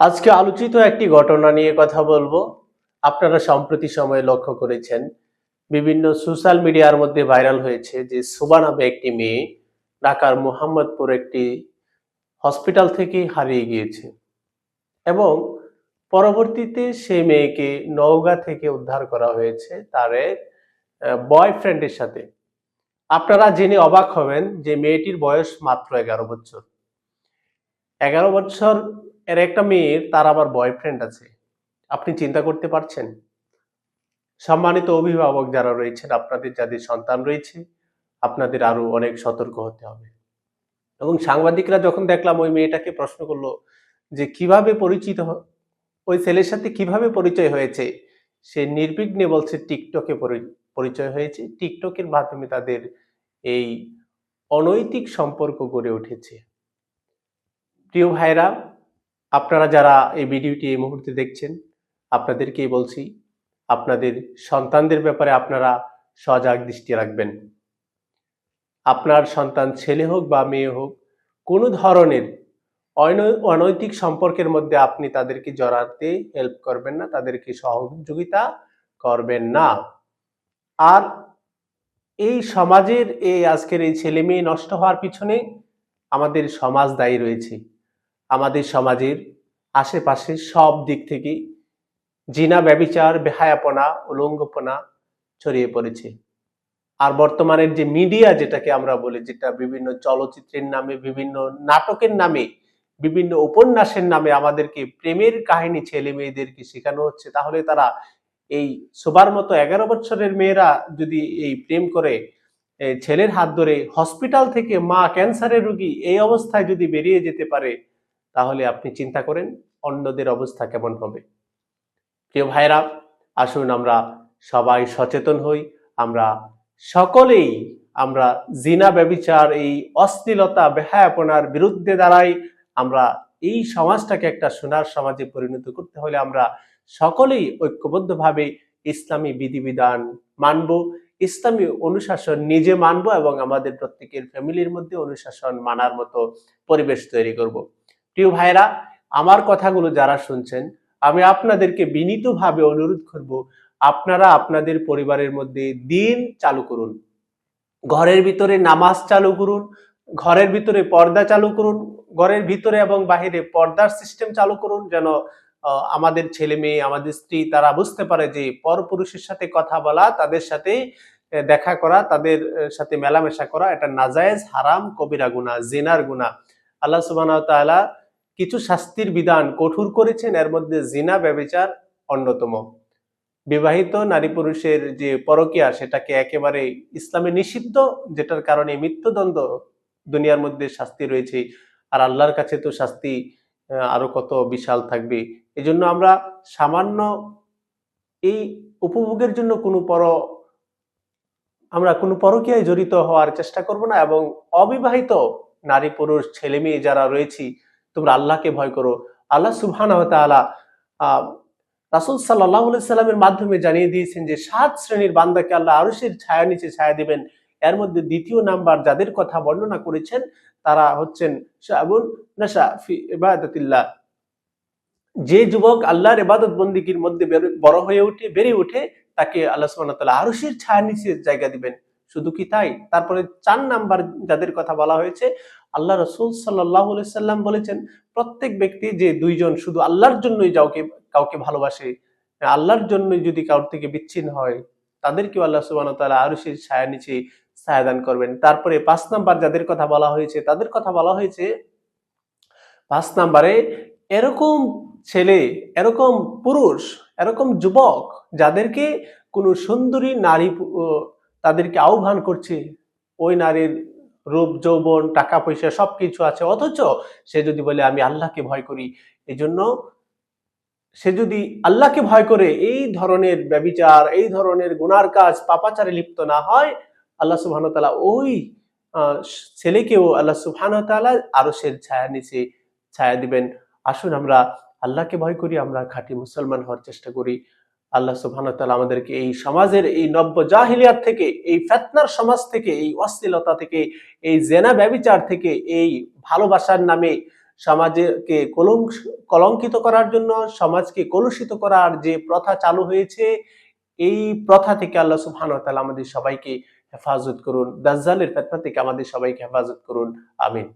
আজকে আলোচিত একটি ঘটনা নিয়ে কথা বলব। আপনারা সম্প্রতি সময়ে লক্ষ্য করেছেন, বিভিন্ন সোশ্যাল মিডিয়ার মধ্যে ভাইরাল হয়েছে যে সুবা নামে একটি মেয়ে ঢাকার মোহাম্মদপুর একটি হসপিটাল থেকে হারিয়ে গিয়েছে এবং পরবর্তীতে সেই মেয়েকে নওগাঁ থেকে উদ্ধার করা হয়েছে তার বয়ফ্রেন্ডের সাথে। আপনারা জেনে অবাক হবেন যে মেয়েটির বয়স মাত্র এগারো বছর। এগারো বছর এর একটা মেয়ের তার আবার বয়ফ্রেন্ড আছে। আপনি চিন্তা করতে পারছেন? সম্মানিত অভিভাবক যারা রয়েছেন, আপনাদের যাদের সন্তান রয়েছে, আপনাদের আরও অনেক সতর্ক হতে হবে। এবং সাংবাদিকরা যখন দেখলাম ওই মেয়েটাকে প্রশ্ন করল যে, কীভাবে পরিচিত ওই ছেলের সাথে কীভাবে পরিচয় হয়েছে? সে নির্বিঘ্নে বলছে, টিকটকে পরি- পরিচয় হয়েছে। টিকটকের মাধ্যমে তাদের এই অনৈতিক সম্পর্ক গড়ে উঠেছে। প্রিয় ভাইরা আপনারা যারা এই ভিডিওটি এই মুহূর্তে দেখছেন, আপনাদেরকেই বলছি, আপনাদের সন্তানদের ব্যাপারে আপনারা সজাগ দৃষ্টি রাখবেন। আপনার সন্তান ছেলে হোক বা মেয়ে হোক, কোনো ধরনের অনৈ- অনৈতিক সম্পর্কের মধ্যে আপনি তাদেরকে জড়াতে হেল্প করবেন না, তাদেরকে সহযোগিতা করবেন না। আর এই সমাজের এই আজকের এই ছেলে মেয়ে নষ্ট হওয়ার পিছনে আমাদের সমাজ দায়ী রয়েছে। আমাদের সমাজের আশেপাশে সব দিক থেকে জিনা, ব্যবিচার, বেহায়াপনা, উলঙ্গপনা ছড়িয়ে পড়েছে। আর বর্তমানের যে মিডিয়া, যেটাকে আমরা বলি, যেটা বিভিন্ন চলচ্চিত্রের নামে, বিভিন্ন নাটকের নামে, বিভিন্ন উপন্যাসের নামে আমাদেরকে প্রেমের কাহিনী ছেলে মেয়েদেরকে শেখানো হচ্ছে, তাহলে তারা এই সবার মতো এগারো বছরের মেয়েরা যদি এই প্রেম করে ছেলের হাত ধরে হসপিটাল থেকে মা ক্যান্সারের রোগী এই অবস্থায় যদি বেরিয়ে যেতে পারে তাহলে আপনি চিন্তা করেন অন্যদের অবস্থা কেমন হবে। প্রিয় ভাইরা আসুন আমরা সবাই সচেতন হই, আমরা সকলেই আমরা জিনা ব্যবিচার, এই অশ্লীলতা, বেহায়াপনার বিরুদ্ধে দাঁড়াই, আমরা এই সমাজটাকে একটা সোনার সমাজে পরিণত করতে হলে আমরা সকলেই ঐক্যবদ্ধভাবে ইসলামী বিধিবিধান মানব, ইসলামী অনুশাসন নিজে মানব এবং আমাদের প্রত্যেকের ফ্যামিলির মধ্যে অনুশাসন মানার মতো পরিবেশ তৈরি করব। প্রিয় ভাইরা আমার কথাগুলো যারা শুনছেন, আমি আপনাদেরকে বিনীতভাবে অনুরোধ করব, আপনারা আপনাদের পরিবারের মধ্যে দিন চালু করুন। ঘরের ভিতরে নামাজ চালু করুন, ঘরের ভিতরে পর্দা চালু করুন, ঘরের ভিতরে এবং বাহিরে পর্দার সিস্টেম চালু করুন যেন আমাদের ছেলে মেয়ে, আমাদের স্ত্রী, তারা বুঝতে পারে যে পরপুরুষের সাথে কথা বলা, তাদের সাথে দেখা করা, তাদের সাথে মেলামেশা করা, এটা নাজায়েজ হারাম, কবিরা গুনাহ, জিনার গুনাহ। আল্লাহ ওয়া তাআলা কিছু শাস্তির বিধান কঠোর করেছেন, এর মধ্যে জিনা, ব্যভিচার অন্যতম। বিবাহিত নারী পুরুষের যে পরকীয়া, সেটাকে একেবারে ইসলামে নিষিদ্ধ, যেটার কারণে মৃত্যুদণ্ড দুনিয়ার মধ্যে শাস্তি রয়েছে। আর আল্লাহর কাছে তো শাস্তি আরও কত বিশাল থাকবে। এজন্য আমরা সামান্য এই উপভোগের জন্য কোনো পর, আমরা কোনো পরকীয়ায় জড়িত হওয়ার চেষ্টা করব না এবং অবিবাহিত নারী, পুরুষ ছেলে মেয়ে যারা রয়েছি তোমরা আল্লাহকে ভয় করো। আল্লাহ তাআলা আহ, রাসূল আলাইহি সাল্লামের মাধ্যমে জানিয়ে দিয়েছেন যে সাত শ্রেণির বান্দাকে আল্লাহ আরশের ছায়া নিচে ছায়া দিবেন। এর মধ্যে দ্বিতীয় নাম্বার যাদের কথা বর্ণনা করেছেন তারা হচ্ছেন যে যুবক আল্লাহর ইবাদত বন্দিগির মধ্যে বড় হয়ে উঠে বেড়ে উঠে তাকে আল্লাহ সুবহানাহু ওয়া তাআলা আরশের ছায়া নিচে জায়গা দিবেন। শুধু কি তাই? তারপরে চার নাম্বার যাদের কথা বলা হয়েছে, আল্লাহ রসুল সাল্লাম বলেছেন, প্রত্যেক ব্যক্তি যে দুইজন শুধু আল্লাহর জন্যই যাওকে, কাউকে ভালোবাসে, আল্লাহর জন্যই যদি কারোর থেকে বিচ্ছিন্ন হয়, তাদেরকেও আল্লাহ সুবাহ তাআলা আরও সেই ছায়া নিচে ছায়া দান করবেন। তারপরে পাঁচ নাম্বার যাদের কথা বলা হয়েছে, তাদের কথা বলা হয়েছে, পাঁচ নাম্বারে এরকম ছেলে, এরকম পুরুষ, এরকম যুবক, যাদেরকে কোনো সুন্দরী নারী তাদেরকে আহ্বান করছে, ওই নারীর রূপ, যৌবন, টাকা পয়সা সব কিছু আছে, অথচ সে যদি বলে আমি আল্লাহকে ভয় করি এই জন্য সে যদি আল্লাহকে ভয় করে, এই ধরনের ব্যবিচার, এই ধরনের গুনার কাজ পাপাচারে লিপ্ত না হয়, আল্লাহ সুবহান তাআলা ওই ছেলেকেও আল্লাহ সুবহান তাআলা আরও সে ছায়া নিচে ছায়া দিবেন। আসুন আমরা আল্লাহকে ভয় করি, আমরা খাঁটি মুসলমান হওয়ার চেষ্টা করি। আল্লাহ সুবহান আমাদেরকে এই সমাজের এই নব্য জাহিলিয়াত থেকে, এই ফেতনার সমাজ থেকে, এই অশ্লীলতা থেকে, এই জেনা ব্যবিচার থেকে, এই ভালোবাসার নামে সমাজকে কলঙ্ক কলঙ্কিত করার জন্য, সমাজকে কলুষিত করার যে প্রথা চালু হয়েছে, এই প্রথা থেকে আল্লাহ সুবহানাহু আমাদের সবাইকে হেফাজত করুন। দাজ্জালের ফিতনা থেকে আমাদের সবাইকে হেফাজত করুন। আমিন।